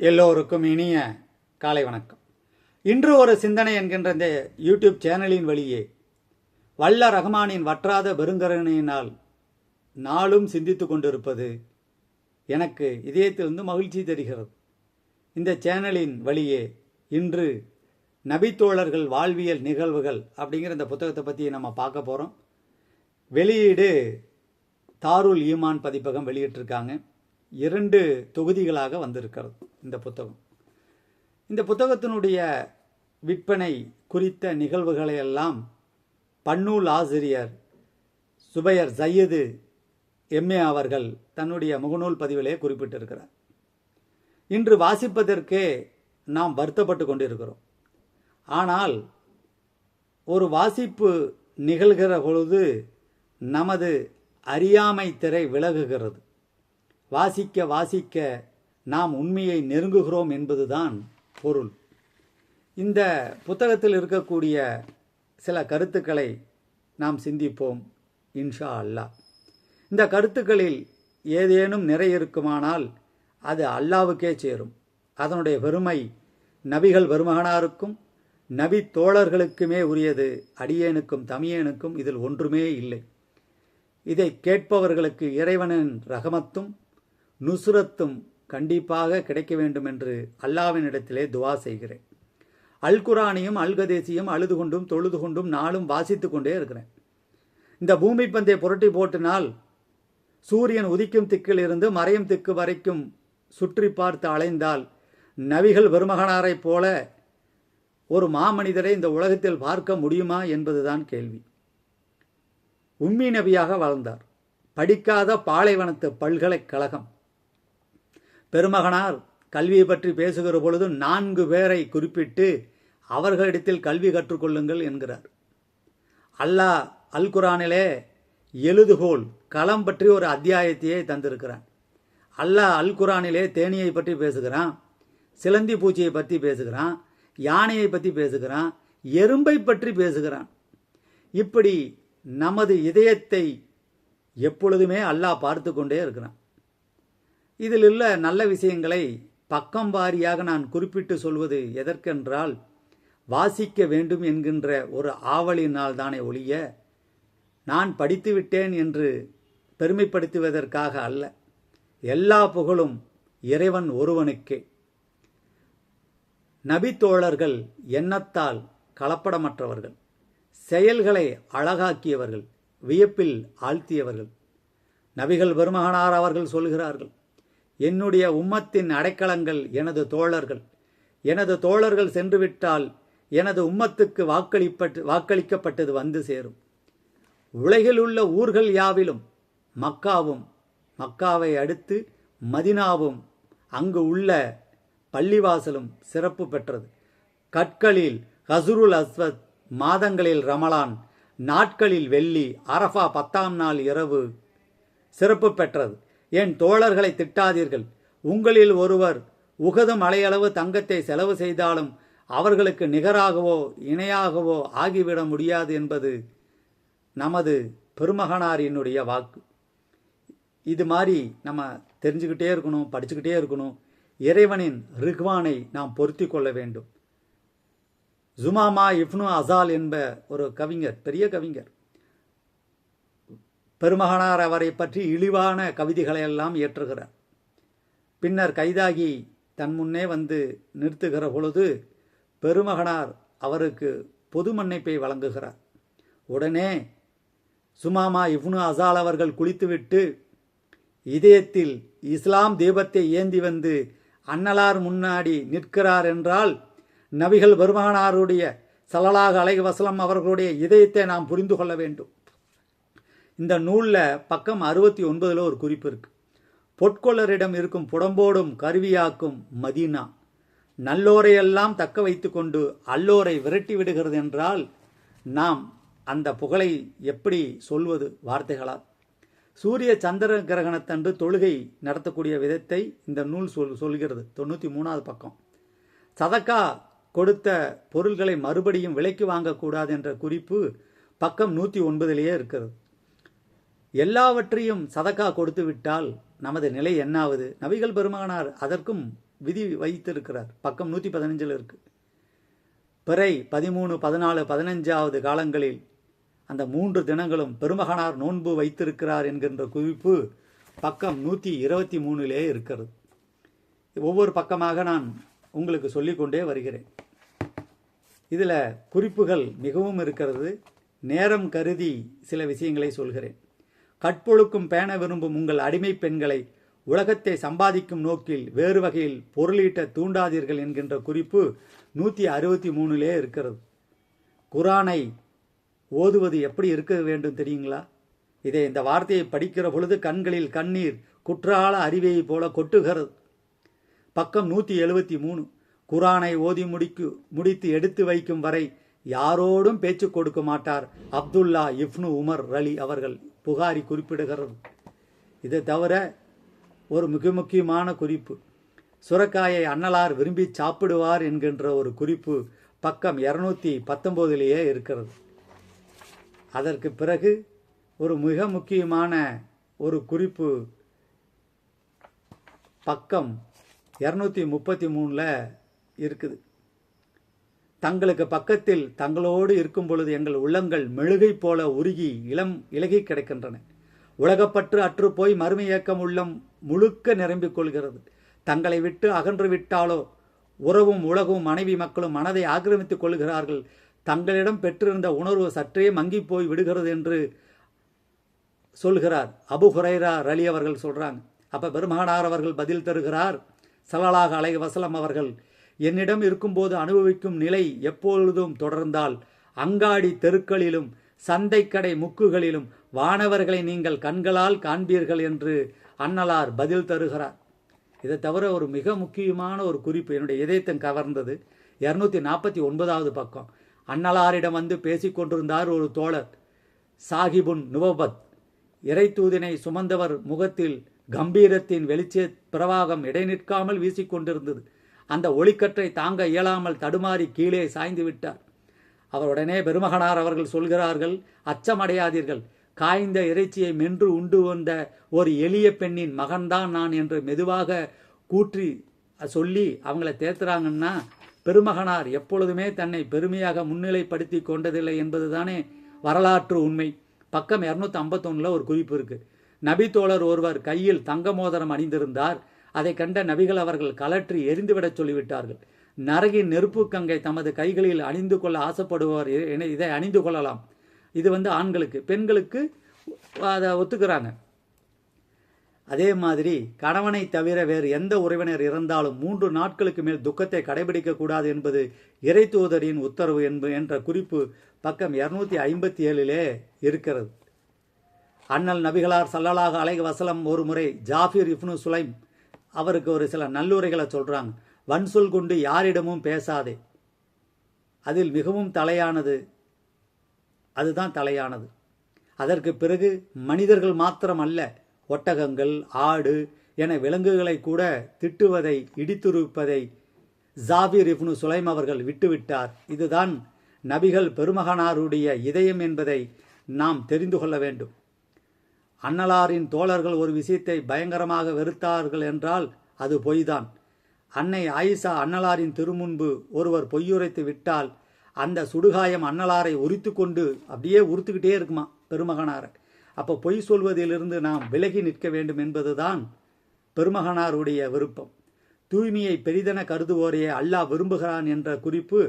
எல்லோருக்கும் இனிய காலை வணக்கம். இன்று ஒரு சிந்தனை என்கின்ற இந்த யூடியூப் சேனலின் வழியே வல்ல ரஹ்மானின் வற்றாத பெருங்கரணையினால் நாளும் சிந்தித்து கொண்டிருப்பது எனக்கு இதயத்திலிருந்து மகிழ்ச்சி தருகிறது. இந்த சேனலின் வழியே இன்று நபித்தோழர்கள் வாழ்வியல் நிகழ்வுகள் அப்படிங்கிற இந்த புத்தகத்தை பற்றி நம்ம பார்க்க போகிறோம் வெளியீடு தாருல் ஈமான் பதிப்பகம் வெளியிட்டிருக்காங்க. இரண்டு தொகுதிகளாக வந்திருக்கிறது இந்த புத்தகம். இந்த புத்தகத்தினுடைய விற்பனை குறித்த நிகழ்வுகளை எல்லாம் பன்னூல் ஆசிரியர் சுபையர் சையது எம்ஏ அவர்கள் தன்னுடைய முகநூல் பதிவிலே குறிப்பிட்டிருக்கிறார். இன்று வாசிப்பதற்கே நாம் வருத்தப்பட்டு கொண்டிருக்கிறோம். ஆனால் ஒரு வாசிப்பு நிகழ்கிற பொழுது நமது அறியாமை திரை விலகுகிறது. வாசிக்க வாசிக்க நாம் உண்மையை நெருங்குகிறோம் என்பதுதான் பொருள். இந்த புத்தகத்தில் இருக்கக்கூடிய சில கருத்துக்களை நாம் சிந்திப்போம் இன்ஷா அல்லாஹ். இந்த கருத்துக்களில் ஏதேனும் நிறை இருக்குமானால் அது அல்லாவுக்கே சேரும். அதனுடைய பெருமை நபிகள் வருமகனாருக்கும் நபி தோழர்களுக்குமே உரியது அடியேனுக்கும் தமியேனுக்கும் இதில் ஒன்றுமே இல்லை. இதை கேட்பவர்களுக்கு இறைவனின் ரகமத்தும் நுசுரத்தும் கண்டிப்பாக கிடைக்க வேண்டும் என்று அல்லாவினிடத்திலே துவா செய்கிறேன். அல் குரானையும் அல்கதேசியும் அழுது கொண்டும் தொழுது கொண்டும் நாளும் வாசித்து கொண்டே இருக்கிறேன். இந்த பூமி பந்தை புரட்டி போட்டினால் சூரியன் உதிக்கும் திக்கில் இருந்து மறையும் திக்கு வரைக்கும் சுற்றி பார்த்து அலைந்தால் நபிகள் பெருமகனாரைப் போல ஒரு மாமனிதரை இந்த உலகத்தில் பார்க்க முடியுமா என்பதுதான் கேள்வி. உம்மி நபியாக வளர்ந்தார். படிக்காத பாலைவனத்து பல்கலைக்கழகம். பெருமகனார் கல்வியை பற்றி பேசுகிற பொழுது நான்கு பேரை குறிப்பிட்டு அவர்களிடத்தில் கல்வி கற்றுக்கொள்ளுங்கள் என்கிறார். அல்லாஹ் அல் குரானிலே எழுதுகோல் களம் பற்றி ஒரு அத்தியாயத்தையே தந்திருக்கிறான். அல்லாஹ் அல் குரானிலே தேனியை பற்றி பேசுகிறான் சிலந்தி பூச்சியை பற்றி பேசுகிறான் யானையை பற்றி பேசுகிறான் எறும்பை பற்றி பேசுகிறான். இப்படி நமது இதயத்தை எப்பொழுதுமே அல்லாஹ் பார்த்து கொண்டே இருக்கிறான். இதில் உள்ள நல்ல விஷயங்களை பக்கம் வாரியாக நான் குறிப்பிட்டு சொல்வது எதற்கென்றால் வாசிக்க வேண்டும் என்கின்ற ஒரு ஆவலினால் தானே ஒழிய நான் படித்துவிட்டேன் என்று பெருமைப்படுத்துவதற்காக அல்ல. எல்லா புகழும் இறைவன் ஒருவனுக்கே. நபித்தோழர்கள் எண்ணத்தால் கலப்படமற்றவர்கள் செயல்களை அழகாக்கியவர்கள் வியப்பில் ஆழ்த்தியவர்கள். நபிகள் பெருமகனார் அவர்கள் சொல்கிறார்கள் என்னுடைய உம்மத்தின் அடைக்கலங்கள் எனது தோழர்கள். எனது தோழர்கள் சென்றுவிட்டால் எனது உம்மத்துக்கு வாக்களிப்பட்டு வாக்களிக்கப்பட்டது வந்து சேரும். உலகில் உள்ள ஊர்கள் யாவிலும் மக்காவும் மக்காவை அடுத்து மதினாவும் அங்கு உள்ள பள்ளிவாசலும் சிறப்பு பெற்றது. கற்களில் ஹசுருல் அஸ்வத் மாதங்களில் ரமலான் நாட்களில் வெள்ளி அரஃபா பத்தாம் நாள் இரவு சிறப்பு பெற்றது. என் தோழர்களை திட்டாதீர்கள். உங்களில் ஒருவர் உகது மலையளவு தங்கத்தை செலவு செய்தாலும் அவர்களுக்கு நிகராகவோ இணையாகவோ ஆகிவிட முடியாது என்பது நமது பெருமகனாரினுடைய வாக்கு. இது மாதிரி நம்ம தெரிஞ்சுக்கிட்டே இருக்கணும் படிச்சுக்கிட்டே இருக்கணும். இறைவனின் ரிக்வானை நாம் பொருத்தி கொள்ள வேண்டும். ஜுமாமா இப்னு அசால் என்ப ஒரு கவிஞர் பெரிய கவிஞர். பெருமகனார் அவரை பற்றி இழிவான கவிதைகளையெல்லாம் ஏற்றுகிறார் இயற்றுகிறார். பின்னர் கைதாகி தன் முன்னே வந்து நிறுத்துகிற பொழுது பெருமகனார் அவருக்கு பொது மன்னிப்பை வழங்குகிறார். உடனே சுமாமா இப்னு அசால் அவர்கள் குளித்துவிட்டு இதயத்தில் இஸ்லாம் தீபத்தை ஏந்தி வந்து அன்னலார் முன்னாடி நிற்கிறார் என்றால் நபிகள் பெருமகனாருடைய சலலாக அலைக வசலம் அவர்களுடைய இதயத்தை நாம் புரிந்து கொள்ள வேண்டும். இந்த நூலில் பக்கம் அறுபத்தி ஒன்பதில் ஒரு குறிப்பு இருக்கு. பொற்கொள்ளரிடம் இருக்கும் புடம்போடும் கருவியாக்கும் மதீனா. நல்லோரையெல்லாம் தக்க வைத்து கொண்டு அல்லோரை விரட்டி விடுகிறது என்றால் நாம் அந்த புகழை எப்படி சொல்வது வார்த்தைகளால்? சூரிய சந்திர கிரகணத்தன்று தொழுகை நடத்தக்கூடிய விதத்தை இந்த நூல் சொல் சொல்கிறது. தொண்ணூற்றி மூணாவது பக்கம். சதக்கா கொடுத்த பொருள்களை மறுபடியும் விலைக்கு வாங்கக்கூடாது என்ற குறிப்பு பக்கம் நூற்றி ஒன்பதிலேயே இருக்கிறது. எல்லாவற்றையும் சதக்கா கொடுத்து விட்டால் நமது நிலை என்னாவது? நபிகள் பெருமகனார் அதற்கும் விதி வைத்திருக்கிறார். பக்கம் நூற்றி பதினஞ்சில் இருக்கு. பிறை பதிமூணு பதினாலு பதினஞ்சாவது காலங்களில் அந்த மூன்று தினங்களும் பெருமகனார் நோன்பு வைத்திருக்கிறார் என்கின்ற குவிப்பு பக்கம் நூற்றி இருபத்தி மூணிலே இருக்கிறது. ஒவ்வொரு பக்கமாக நான் உங்களுக்கு சொல்லிக்கொண்டே வருகிறேன். இதில் குறிப்புகள் மிகவும் இருக்கிறது. நேரம் கருதி சில விஷயங்களை சொல்கிறேன். கற்பொழுக்கும் பேண விரும்பும் உங்கள் அடிமை பெண்களை உலகத்தை சம்பாதிக்கும் நோக்கில் வேறு வகையில் பொருளீட்ட தூண்டாதீர்கள் என்கின்ற குறிப்பு நூற்றி அறுபத்தி மூணுலே இருக்கிறது. குரானை ஓதுவது எப்படி இருக்க வேண்டும் தெரியுங்களா? இதை இந்த வார்த்தையை படிக்கிற பொழுது கண்களில் கண்ணீர் குற்றால அருவியை போல கொட்டுகிறது. பக்கம் நூற்றி எழுபத்தி மூணு. குரானை ஓதி முடிக்கு முடித்து எடுத்து வைக்கும் வரை யாரோடும் பேச்சு கொடுக்க மாட்டார். அப்துல்லா இப்னு உமர் ரலி அவர்கள் புகாரி குறிப்பிடுகிறது. இதை தவிர ஒரு மிக முக்கியமான குறிப்பு. சுரக்காயை அன்னலார் விரும்பி சாப்பிடுவார் என்கின்ற ஒரு குறிப்பு பக்கம் இரநூத்தி பத்தொம்போதிலேயே இருக்கிறது. அதற்கு பிறகு ஒரு மிக முக்கியமான ஒரு குறிப்பு பக்கம் இரநூத்தி முப்பத்தி மூணில் இருக்குது. தங்களுக்கு பக்கத்தில் தங்களோடு இருக்கும் பொழுது எங்கள் உள்ளங்கள் மெழுகை போல உருகி இளம் இலகி கிடைக்கின்றன. உலகப்பற்று அற்றுப்போய் மறுமை இயக்கம் உள்ளம் முழுக்க நிரம்பிக் கொள்கிறது. தங்களை விட்டு அகன்று விட்டாலோ உறவும் உலகும் மனைவி மக்களும் மனதை ஆக்கிரமித்துக் கொள்கிறார்கள். தங்களிடம் பெற்றிருந்த உணர்வு சற்றே மங்கி போய் விடுகிறது என்று சொல்கிறார். அபு ஹுரைரா ரலி அவர்கள் சொல்றாங்க. அப்ப பெருமானார் அவர்கள் பதில் தருகிறார். சலலாக அலை வசலம் அவர்கள் என்னிடம் இருக்கும்போது அனுபவிக்கும் நிலை எப்பொழுதும் தொடர்ந்தால் அங்காடி தெருக்களிலும் சந்தைக்கடை முக்குகளிலும் வானவர்களை நீங்கள் கண்களால் காண்பீர்கள் என்று அன்னலார் பதில் தருகிறார். இதை தவிர ஒரு மிக முக்கியமான ஒரு குறிப்பு என்னுடைய இதயத்தை கவர்ந்தது. இரநூத்தி நாற்பத்தி ஒன்பதாவது பக்கம். அன்னலாரிடம் வந்து பேசிக்கொண்டிருந்தார் ஒரு தோழர் சாகிபுன் நுவபத். இறைத்தூதினை சுமந்தவர் முகத்தில் கம்பீரத்தின் வெளிச்ச பிரவாகம் இடைநிற்காமல் வீசிக்கொண்டிருந்தது அந்த ஒளிக்கற்றை தாங்க இயலாமல் தடுமாறி கீழே சாய்ந்து விட்டார். அவர் உடனே பெருமகனார் அவர்கள் சொல்கிறார்கள் அச்சமடையாதீர்கள். காய்ந்த இறைச்சியை மென்று உண்டு வந்த ஒரு எளிய பெண்ணின் மகன்தான் நான் என்று மெதுவாக கூற்றி சொல்லி அவங்கள தேத்துறாங்கன்னா பெருமகனார் எப்பொழுதுமே தன்னை பெருமையாக முன்னிலைப்படுத்தி கொண்டதில்லை என்பதுதானே வரலாற்று உண்மை. பக்கம் இரநூத்தி ஐம்பத்தொன்னுல ஒரு குறிப்பு இருக்கு. நபி தோழர் ஒருவர் கையில் தங்க மோதிரம் அணிந்திருந்தார். அதை கண்ட நபிகள் அவர்கள் கலற்றி எரிந்துவிடச் சொல்லிவிட்டார்கள். நரகின் நெருப்பு கங்கை தமது கைகளில் அணிந்து கொள்ள ஆசைப்படுவார் என இதை அணிந்து கொள்ளலாம். இது வந்து ஆண்களுக்கு பெண்களுக்கு அதை ஒத்துக்கிறாங்க. அதே மாதிரி கணவனை தவிர வேறு எந்த உறவினர் இறந்தாலும் மூன்று நாட்களுக்கு மேல் துக்கத்தை கடைபிடிக்க கூடாது என்பது இறை தூதரின் உத்தரவு என்பது என்ற குறிப்பு பக்கம் இரநூத்தி ஐம்பத்தி ஏழிலே இருக்கிறது. அண்ணல் நபிகளார் சல்லலாக அலைக வசலம் ஒரு முறை ஜாஃபிர் இப்னு சுலைம் அவருக்கு ஒரு சில நல்லுரைகளை சொல்றாங்க. வன்சொல் கொண்டு யாரிடமும் பேசாதே. அதில் மிகவும் தலையானது அதுதான் தலையானது. அதற்கு பிறகு மனிதர்கள் மாத்திரம் அல்ல ஒட்டகங்கள் ஆடு என விலங்குகளை கூட திட்டுவதை இடித்துருப்பதை ஜாபிர் இப்னு சுலைம் அவர்கள் விட்டுவிட்டார். இதுதான் நபிகள் பெருமகனாருடைய இதயம் என்பதை நாம் தெரிந்து கொள்ள வேண்டும். அன்னலாரின் தோழர்கள் ஒரு விஷயத்தை பயங்கரமாக வெறுத்தார்கள் என்றால் அது பொய்தான். அன்னை ஆயிஷா அன்னலாரின் திருமுன்பு ஒருவர் பொய்யுரைத்து விட்டால் அந்த சுடுகாயம் அன்னலாரை உரித்து கொண்டு அப்படியே உறுத்துக்கிட்டே இருக்குமா பெருமகனார். அப்போ பொய் சொல்வதிலிருந்து நாம் விலகி நிற்க வேண்டும் என்பதுதான் பெருமகனாருடைய விருப்பம். தூய்மையை பெரிதென கருதுவோரையே அல்லாஹ் விரும்புகிறான் என்ற குறிப்பு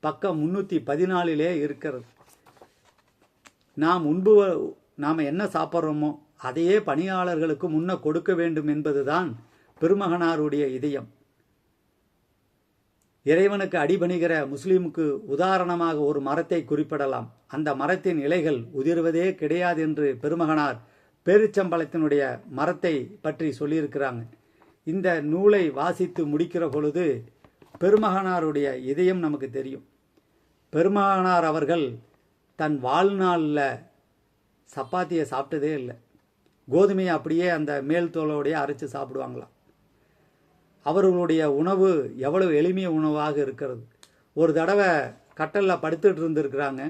பக்கம் முன்னூற்றி பதினாலிலே இருக்கிறது. நாம் உண்பு நாம் என்ன சாப்பிட்றோமோ அதையே பணியாளர்களுக்கு முன்ன கொடுக்க வேண்டும் என்பதுதான் பெருமகனாருடைய இதயம். இறைவனுக்கு அடிபணிகிற முஸ்லீமுக்கு உதாரணமாக ஒரு மரத்தை குறிப்பிடலாம். அந்த மரத்தின் இலைகள் உதிர்வதே கிடையாது என்று பெருமகனார் பேரிச்சம்பளத்தினுடைய மரத்தை பற்றி சொல்லியிருக்கிறாங்க. இந்த நூலை வாசித்து முடிக்கிற பொழுது பெருமகனாருடைய இதயம் நமக்கு தெரியும். பெருமகனார் அவர்கள் தன் வாழ்நாளில் சப்பாத்தியை சாப்பிட்டதே இல்லை. கோதுமையை அப்படியே அந்த மேல் தோலோடையே அரைச்சி சாப்பிடுவாங்களாம். அவர்களுடைய உணவு எவ்வளவு எளிமைய உணவாக இருக்கிறது. ஒரு தடவை கட்டலில் படுத்துட்டு இருந்திருக்கிறாங்க.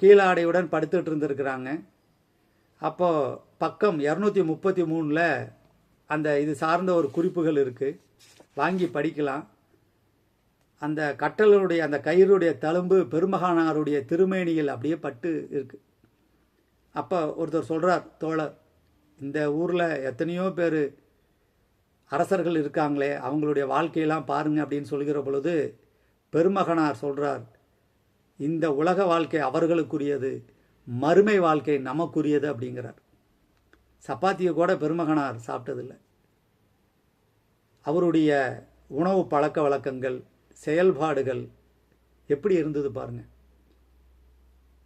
கீழாடையுடன் படுத்துட்டு இருந்திருக்கிறாங்க. அப்போது பக்கம் இரநூத்தி முப்பத்தி மூணில் அந்த இது சார்ந்த ஒரு குறிப்புகள் இருக்குது வாங்கி படிக்கலாம். அந்த கட்டலுடைய அந்த கயிறுடைய தழும்பு பெருமகானாருடைய திருமேனியில் அப்படியே பட்டு இருக்குது அப்போ ஒருத்தர் சொல்கிறார் தோழர் இந்த ஊரில் எத்தனையோ பேர் அரசர்கள் இருக்காங்களே அவங்களுடைய வாழ்க்கையெல்லாம் பாருங்கள் அப்படின்னு சொல்கிற பொழுது பெருமகனார் சொல்கிறார் இந்த உலக வாழ்க்கை அவர்களுக்குரியது மறுமை வாழ்க்கை நமக்குரியது அப்படிங்கிறார். சப்பாத்தியை கூட பெருமகனார் சாப்பிட்டதில்லை. அவருடைய உணவு பழக்க வழக்கங்கள் செயல்பாடுகள் எப்படி இருந்தது பாருங்கள்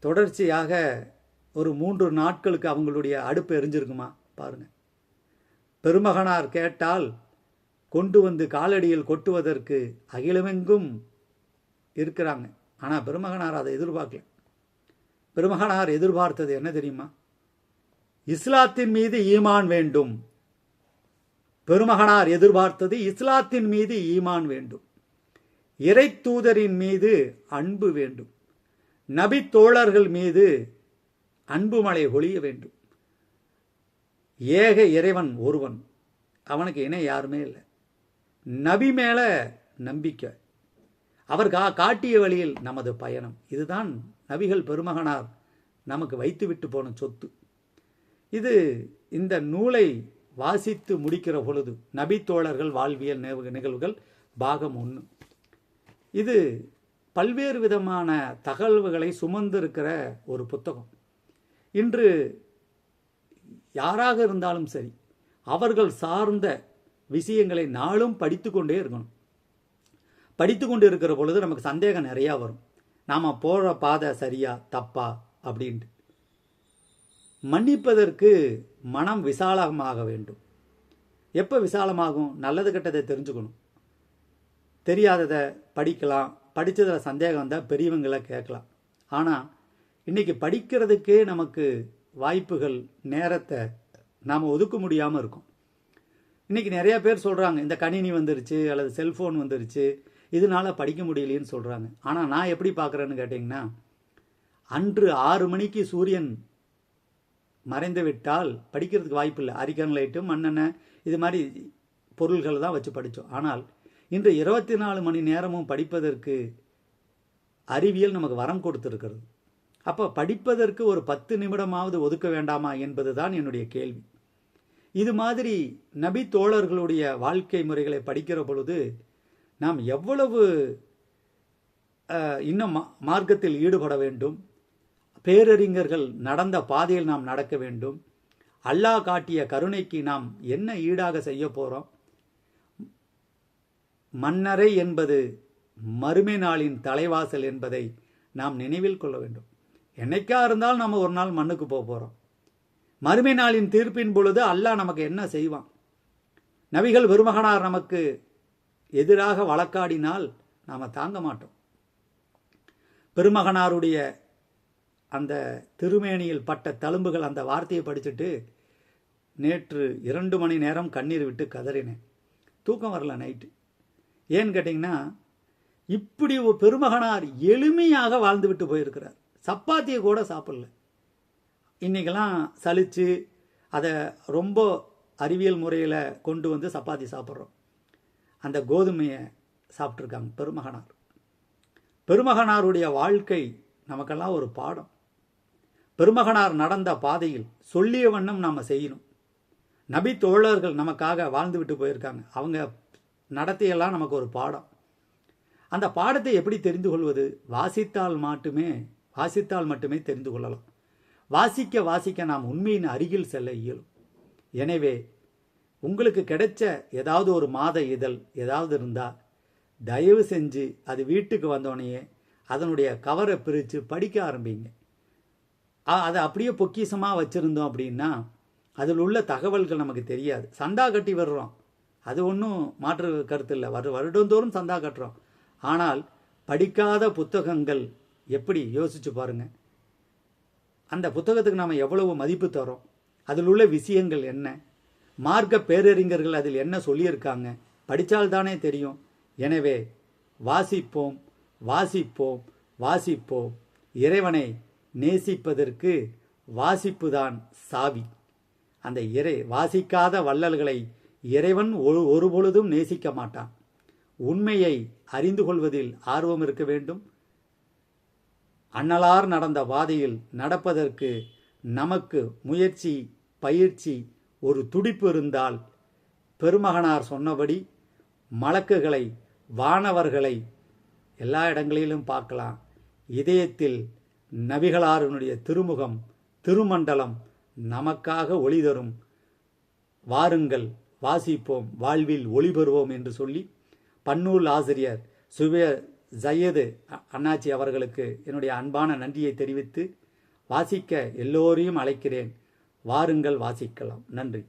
தொடர்ச்சியாக ஒரு மூன்று நாட்களுக்கு அவங்களுடைய அடுப்பு எரிஞ்சிருக்குமா? பாருங்க. பெருமகனார் கேட்டால் கொண்டு வந்து காலடியில் கொட்டுவதற்கு அகிலமெங்கும் இருக்கிறாங்க. ஆனால் பெருமகனார் அதை எதிர்பார்க்கல. பெருமகனார் எதிர்பார்த்தது என்ன தெரியுமா? இஸ்லாத்தின் மீது ஈமான் வேண்டும். பெருமகனார் எதிர்பார்த்தது இஸ்லாத்தின் மீது ஈமான் வேண்டும். இறை தூதரின் மீது அன்பு வேண்டும். நபி தோழர்கள் மீது அன்பு மழை ஒழிய வேண்டும். ஏக இறைவன் ஒருவன். அவனுக்கு இணை யாருமே இல்லை. நபி மேல நம்பிக்கை. அவர் கா காட்டிய வழியில் நமது பயணம். இதுதான் நபிகள் பெருமகனார் நமக்கு வைத்துவிட்டு போன சொத்து. இது இந்த நூலை வாசித்து முடிக்கிற பொழுது நபி தோழர்கள் வாழ்வியல் நிகழ்வுகள் பாகம் ஒன்று இது பல்வேறு விதமான தகவல்களை சுமந்திருக்கிற ஒரு புத்தகம். இன்று யாராக இருந்தாலும் சரி அவர்கள் சார்ந்த விஷயங்களை நாளும் படித்து கொண்டே இருக்கணும். படித்து கொண்டு இருக்கிற பொழுது நமக்கு சந்தேகம் நிறையா வரும். நாம் போகிற பாதை சரியா தப்பா அப்படின்ட்டு. மன்னிப்பதற்கு மனம் விசாலமாக வேண்டும். எப்போ விசாலமாகும்? நல்லது கெட்டதை தெரிஞ்சுக்கணும். தெரியாததை படிக்கலாம். படித்ததில் சந்தேகம் வந்தால் பெரியவங்களை கேட்கலாம். ஆனால் இன்னைக்கு படிக்கிறதுக்கே நமக்கு வாய்ப்புகள் நேரத்தை நாம் ஒதுக்க முடியாமல் இருக்கும். இன்னைக்கு நிறையா பேர் சொல்கிறாங்க இந்த கணினி வந்துருச்சு அல்லது செல்ஃபோன் வந்துருச்சு இதனால் படிக்க முடியலைன்னு சொல்கிறாங்க ஆனால் நான் எப்படி பார்க்குறேன்னு கேட்டிங்கன்னா அன்று ஆறு மணிக்கு சூரியன் மறைந்து விட்டால் படிக்கிறதுக்கு வாய்ப்பு இல்லை. அரிக்கன் லைட்டு மண்ணெண்ணெய் இது மாதிரி பொருள்கள் தான் வச்சு படித்தோம். ஆனால் இன்று இருபத்தி நாலு மணி நேரமும் படிப்பதற்கு அறிவியல் நமக்கு வரம் கொடுத்துருக்கிறது. அப்போ படிப்பதற்கு ஒரு பத்து நிமிடமாவது ஒதுக்க வேண்டாமா என்பது தான் என்னுடைய கேள்வி. இது மாதிரி நபி தோழர்களுடைய வாழ்க்கை முறைகளை படிக்கிற பொழுது நாம் எவ்வளவு இன்னும் மா- மார்க்கத்தில் ஈடுபட வேண்டும் பேரறிஞர்கள் நடந்த பாதையில் நாம் நடக்க வேண்டும் அல்லாஹ் காட்டிய கருணைக்கு நாம் என்ன ஈடாக செய்ய போகிறோம் மன்னரை என்பது மறுமை நாளின் தலைவாசல் என்பதை நாம் நினைவில் கொள்ள வேண்டும். என்னைக்கா இருந்தாலும் நம்ம ஒரு நாள் மண்ணுக்கு போக போகிறோம் மறுமை நாளின் தீர்ப்பின் பொழுது அல்லாஹ் நமக்கு என்ன செய்வான்? நபிகள் பெருமகனார் நமக்கு எதிராக வழக்காடினால் நாம் தாங்க மாட்டோம். பெருமகனாருடைய அந்த திருமேனியில் பட்ட தழும்புகள் அந்த வார்த்தையை படிச்சுட்டு நேற்று இரண்டு மணி நேரம் கண்ணீர் விட்டு கதறினேன். தூக்கம் வரல நைட்டு. ஏன்னு கேட்டிங்கன்னா இப்படி பெருமகனார் எளிமையாக வாழ்ந்து விட்டு போயிருக்கிறார். சப்பாத்தியை கூட சாப்பிடல. இன்றைக்கெல்லாம் சலித்து அதை ரொம்ப அறிவியல் முறையில் கொண்டு வந்து சப்பாத்தி சாப்பிட்றோம். அந்த கோதுமையை சாப்பிட்ருக்காங்க பெருமகனார். பெருமகனாருடைய வாழ்க்கை நமக்கெல்லாம் ஒரு பாடம். பெருமகனார் நடந்த பாதையில் சொல்லிய வண்ணம் நாம் செய்யணும். நபி தோழர்கள் நமக்காக வாழ்ந்துவிட்டு போயிருக்காங்க. அவங்க நடத்தையெல்லாம் நமக்கு ஒரு பாடம். அந்த பாடத்தை எப்படி தெரிந்து கொள்வது? வாசித்தால் மட்டுமே வாசித்தால் மட்டுமே தெரிந்து கொள்ளலாம். வாசிக்க வாசிக்க நாம் உண்மையின் அருகில் செல்ல இயலும். எனவே உங்களுக்கு கிடைச்ச ஏதாவது ஒரு மாத இதழ் ஏதாவது இருந்தால் தயவு செஞ்சு அது வீட்டுக்கு வந்தோடனே அதனுடைய கவரை பிரித்து படிக்க ஆரம்பிங்க. அதை அப்படியே பொக்கிஷமாக வச்சுருந்தோம் அப்படின்னா அதில் உள்ள தகவல்கள் நமக்கு தெரியாது. சந்தா கட்டி வர்றோம். அது ஒன்றும் மாற்று கருத்து இல்லை. வரு வருடந்தோறும் சந்தா கட்டுறோம். ஆனால் படிக்காத புத்தகங்கள் எப்படி யோசிச்சு பாருங்க. அந்த புத்தகத்துக்கு நாம் எவ்வளவு மதிப்பு தரோம் அதில் உள்ள விஷயங்கள் என்ன? மார்க்க பேரறிஞர்கள் அதில் என்ன சொல்லியிருக்காங்க? படித்தால்தானே தெரியும். எனவே வாசிப்போம் வாசிப்போம் வாசிப்போம். இறைவனை நேசிப்பதற்கு வாசிப்புதான் சாவி. அந்த இறை வாசிக்காத வள்ளல்களை இறைவன் ஒரு ஒருபொழுதும் நேசிக்க மாட்டான். உண்மையை அறிந்து கொள்வதில் ஆர்வம் இருக்க வேண்டும். அன்னலார் நடந்த பாதையில் நடப்பதற்கு நமக்கு முயற்சி பயிற்சி ஒரு துடிப்பு இருந்தால் பெருமகனார் சொன்னபடி மலக்குகளை வானவர்களை எல்லா இடங்களிலும் பார்க்கலாம். இதயத்தில் நபிகளாருனுடைய திருமுகம் திருமண்டலம் நமக்காக ஒளி தரும். வாருங்கள் வாசிப்போம் வாழ்வில் ஒளி பெறுவோம் என்று சொல்லி பன்னூல் ஆசிரியர் சுவே ஜையது அண்ணாச்சி அவர்களுக்கு என்னுடைய அன்பான நன்றியை தெரிவித்து வாசிக்க எல்லோரையும் அழைக்கிறேன். வாருங்கள் வாசிக்கலாம். நன்றி.